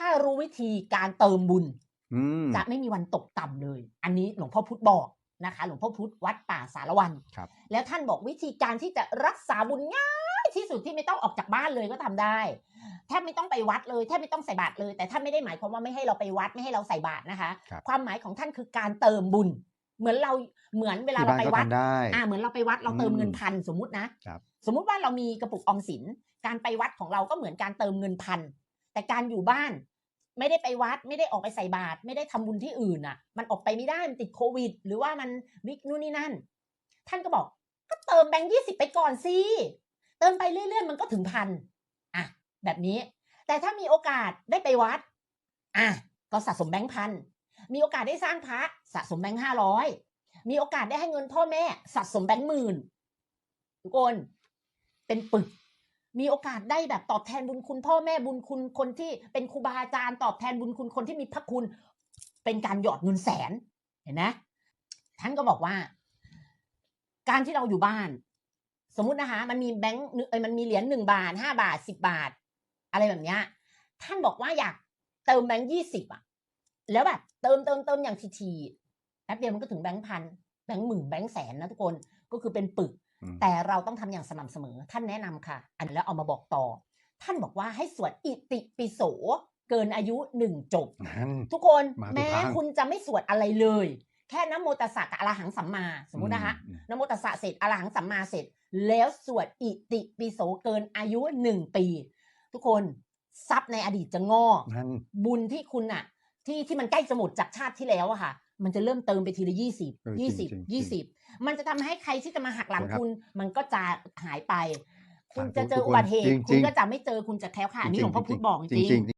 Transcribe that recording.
ถ้ารู้วิธีการเติมบุญอืมจะไม่มีวันตกต่ำเลย อันนี้หลวงพ่อพุธบอกนะคะ หลวงพ่อพุธวัดป่าสารวันครับแล้วท่านบอกวิธีการที่จะรักษาบุญง่ายที่สุดที่ไม่ต้องออกจากบ้านเลยก็ทำได้แทบไม่ต้องไปวัดเลยแทบไม่ต้องใส่บาตรเลย แต่ท่านไม่ได้หมายความว่าไม่ให้เราไปวัดไม่ให้เราใส่บาตรนะคะครับความหมายของท่านคือการเติมบุญ เหมือนเราเหมือนเวลาที่เราบ้านไปก็วัดทำได้อ่าเหมือนเราไปวัดเราเติมอืมเงินพันสมมุตินะครับสมมุติว่าเรามีกระปุกออมสินการไปวัดของเราก็เหมือนการเติมเงินพันแต่การอยู่บ้าน ไม่ได้ไปวัดไม่ได้ออกไปใส่บาตรไม่ได้ทำบุญที่อื่นอะ มันออกไปไม่ได้มันติดโควิด หรือว่ามันวิกนู่นนี่นั่น ท่านก็บอก ก็เติมแบงค์ยี่สิบไปก่อนสิเติมไปเรื่อยๆมันก็ถึงพันอะแบบนี้ แต่ถ้ามีโอกาสได้ไปวัดอะก็สะสมแบงค์พันมีโอกาสได้สร้างพระสะสมแบงค์ห้าร้อยมีโอกาสได้ให้เงินพ่อแม่สะสมแบงค์หมื่นทุกคนเป็นปึก มีโอกาสได้แบบตอบแทนบุญคุณ พ่อแม่บุญคุณคนที่เป็นครูบาอาจารย์ตอบแทนบุญคุณคนที่มีพระคุณ เป็นการหยอดเงินแสนเห็นไหมท่านก็บอกว่า การที่เราอยู่บ้าน สมมุตินะคะ มันมีแบงค์เอ้ยมันมีเหรียญหนึ่งบาทห้าบาทสิบบาท อะไรแบบเนี้ย ท่านบอกว่าอยากเติมแบงค์ยี่สิบอะแล้วแบบเติมเติมเติมอย่างทีๆแป๊บเดียวมันก็ถึงแบงค์พันแบงค์หมื่นแบงค์แสนนะทุกคนก็คือเป็นปึก แต่เราต้องทำอย่างสม่ำเสมอ ท่านแนะนำค่ะ อันนี้แล้วเอามาบอกต่อ ท่านบอกว่าให้สวดอิติปิโสเกินอายุหนึ่งจบนั่นทุกคนมาถูกแม้ทางคุณจะไม่สวดอะไรเลย แค่นะโมตัสสะกับอรหังสัมมาสมมุตินะคะอืมนะโมตัสสะเสร็จอรหังสัมมาเสร็จ แล้วสวดอิติปิโสเกินอายุหนึ่งปี ทุกคนทรัพย์ในอดีตจะงอกนั่นบุญที่คุณอะที่ที่มันใกล้จะหมดจากชาติที่แล้วอะค่ะ มันจะเริ่มเติมไปทีละยี่สิบเออยี่จสิริบงๆจริงๆยี่สิบมันจะทำให้ใครที่จะมาหักหลังครับคุณ มันก็จะหายไป คุณสาธุจะเจอทุกคนอุบัติเหตุจริงๆคุณก็จะไม่เจอคุณจะแคล้วคลาดอันนี้หลวงพ่อพุธบอกจจริริงงๆๆ